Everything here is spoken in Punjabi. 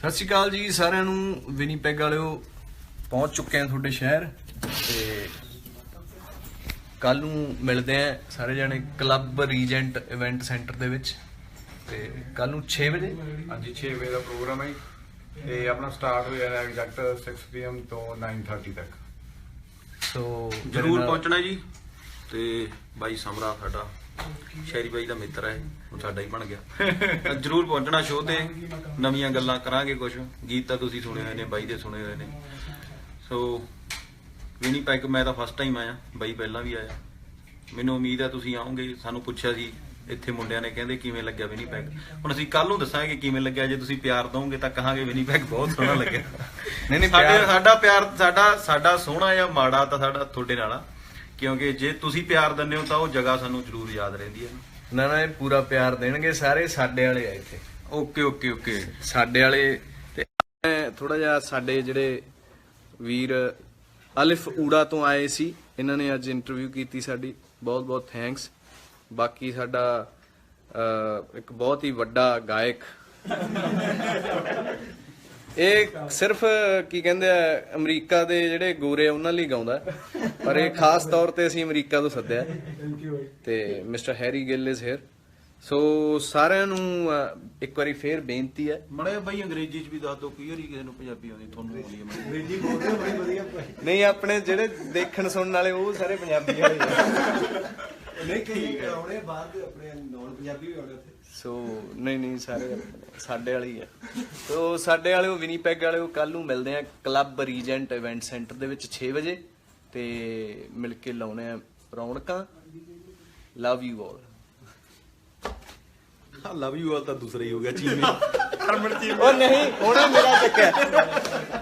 ਸਤਿ ਸ਼੍ਰੀ ਅਕਾਲ ਜੀ ਸਾਰਿਆਂ ਨੂੰ ਵਿਨੀਪੈਗ ਵਾਲਿਓ ਪਹੁੰਚ ਚੁੱਕੇ ਆ ਤੁਹਾਡੇ ਸ਼ਹਿਰ ਤੇ ਕੱਲ ਨੂੰ ਮਿਲਦੇ ਆ ਸਾਰੇ ਜਣੇ ਕਲੱਬ ਰੀਜੈਂਟ ਇਵੈਂਟ ਸੈਂਟਰ ਦੇ ਵਿੱਚ ਤੇ ਕੱਲ ਨੂੰ 6 ਵਜੇ ਹਾਂਜੀ 6 ਵਜੇ ਦਾ ਪ੍ਰੋਗਰਾਮ ਹੈ ਜੀ। ਤੇ ਆਪਣਾ ਸਟਾਰਟ ਹੋ ਜਾਣਾ ਐਗਜ਼ੈਕਟ 6 pm ਤੋਂ 9:30 ਤੱਕ ਸੋ ਜਰੂਰ ਪਹੁੰਚਣਾ ਜੀ ਤੇ ਬਾਈ ਸਮਰਾ ਸਾਡਾ ਸ਼ਹਿਰੀ ਬਾਈ ਦਾ ਮਿੱਤਰ ਹੈ ਹੁਣ ਸਾਡਾ ਹੀ ਬਣ ਗਿਆ। ਜਰੂਰ ਪਹੁੰਚਣਾ ਸ਼ੋਅ ਤੇ ਨਵੀਆਂ ਗੱਲਾਂ ਕਰਾਂਗੇ ਕੁਝ ਗੀਤ ਤਾਂ ਤੁਸੀਂ ਸੁਣੇ ਹੋਏ ਨੇ ਬਾਈ ਦੇ ਸੁਣੇ ਹੋਏ ਨੇ। ਸੋ ਵਿਨੀ ਪੈਕ ਮੈਂ ਤਾਂ ਫਸਟ ਟਾਈਮ ਆਇਆ ਬਾਈ ਪਹਿਲਾਂ ਵੀ ਆਇਆ। ਮੈਨੂੰ ਉਮੀਦ ਹੈ ਤੁਸੀਂ ਆਓਗੇ ਸਾਨੂੰ ਪੁੱਛਿਆ ਸੀ ਇੱਥੇ ਮੁੰਡਿਆਂ ਨੇ ਕਹਿੰਦੇ ਕਿਵੇਂ ਲੱਗਿਆ ਵਿਨੀ ਪੈਕ ਹੁਣ ਅਸੀਂ ਕੱਲ ਨੂੰ ਦੱਸਾਂਗੇ ਕਿਵੇਂ ਲੱਗਿਆ ਜੇ ਤੁਸੀਂ ਪਿਆਰ ਦਵੋਗੇ ਤਾਂ ਕਹਾਂਗੇ ਵਿਨੀ ਪੈਕ ਬਹੁਤ ਸੋਹਣਾ ਲੱਗਿਆ। ਨਹੀਂ, ਨਹੀਂ, ਸਾਡੇ ਪਿਆਰ- ਸਾਡਾ ਪਿਆਰ ਸਾਡਾ ਸਾਡਾ ਸੋਹਣਾ ਜਾਂ ਮਾੜਾ ਤਾਂ ਸਾਡਾ ਤੁਹਾਡੇ ਨਾਲ ਆ। ਕਿਉਂਕਿ ਜੇ ਤੁਸੀਂ ਪਿਆਰ ਦਿੰਦੇ ਹੋ ਤਾਂ ਉਹ ਜਗ੍ਹਾ ਸਾਨੂੰ ਜ਼ਰੂਰ ਯਾਦ ਰਹਿੰਦੀ ਹੈ ਨਾ। ਨਾ ਇਹ ਪੂਰਾ ਪਿਆਰ ਦੇਣਗੇ ਸਾਰੇ ਸਾਡੇ ਵਾਲੇ ਆ ਇੱਥੇ। Okay okay okay. ਸਾਡੇ ਵਾਲੇ ਤੇ ਥੋੜਾ ਜਿਹਾ ਸਾਡੇ ਜਿਹੜੇ ਵੀਰ ਅਲਿਫ ਊੜਾ ਤੋਂ ਆਏ ਸੀ ਇਹਨਾਂ ਨੇ ਅੱਜ ਇੰਟਰਵਿਊ ਕੀਤੀ ਸਾਡੀ। ਬਹੁਤ ਬਹੁਤ ਥੈਂਕਸ ਬਾਕੀ ਸਾਡਾ ਇੱਕ ਬਹੁਤ ਹੀ ਵੱਡਾ ਗਾਇਕ। ਇਹ ਸਿਰਫ ਕੀ ਕਹਿੰਦੇ ਆ ਅਮਰੀਕਾ ਦੇ ਜਿਹੜੇ ਗੋਰੇ ਆ ਉਹਨਾਂ ਲਈ ਗਾਉਂਦਾ। ਪਰ ਇਹ ਖਾਸ ਤੌਰ ਤੇ ਅਸੀਂ ਅਮਰੀਕਾ ਤੋਂ ਸੱਦਿਆ ਤੇ mister Harry Gill is here so ਸਾਰਿਆਂ ਨੂੰ ਇੱਕ ਵਾਰੀ ਫੇਰ ਬੇਨਤੀ ਹੈ। ਮੜੇ ਬਾਈ ਅੰਗਰੇਜ਼ੀ ਚ ਵੀ ਦੱਸ ਦਿਓ ਕਈ ਵਾਰੀ ਕਿਸੇ ਨੂੰ ਪੰਜਾਬੀ ਆਉਂਦੀ ਤੁਹਾਨੂੰ ਆਉਂਦੀ ਹੈ ਨਹੀਂ ਆਪਣੇ ਜਿਹੜੇ ਦੇਖਣ ਸੁਣਨ ਵਾਲੇ ਉਹ ਸਾਰੇ ਪੰਜਾਬੀ ਵਾਲੇ ਆ। ਨਹੀਂ ਕਈ ਆਉਣੇ ਬਾਹਰ ਦੇ ਆਪਣੇ ਨੌਨ ਪੰਜਾਬੀ ਵੀ ਆਉਣੇ ਉੱਥੇ। ਸੋ ਨਹੀਂ ਨਹੀਂ ਸਾਰੇ ਸਾਡੇ ਵਾਲੇ ਹੀ ਆ। ਸੋ ਸਾਡੇ ਵਾਲੇ ਉਹ ਵਿਨੀਪੈਗ ਵਾਲੇ ਉਹ ਕੱਲ ਨੂੰ ਮਿਲਦੇ ਆ ਕਲੱਬ ਰੀਜੈਂਟ ਇਵੈਂਟ ਸੈਂਟਰ ਦੇ ਵਿੱਚ 6 ਵਜੇ ਤੇ ਮਿਲ ਕੇ ਲਾਉਣੇ ਆ ਰੌਣਕਾਂ। Love you all love you all ਤਾਂ ਦੂਸਰਾ ਹੀ ਹੋ ਗਿਆ ਚੀਮੇ। ਹਰਮਨ ਚੀਮੇ ਉਹ ਨਹੀਂ ਉਹਨੇ ਮੇਰਾ ਚੱਕਿਆ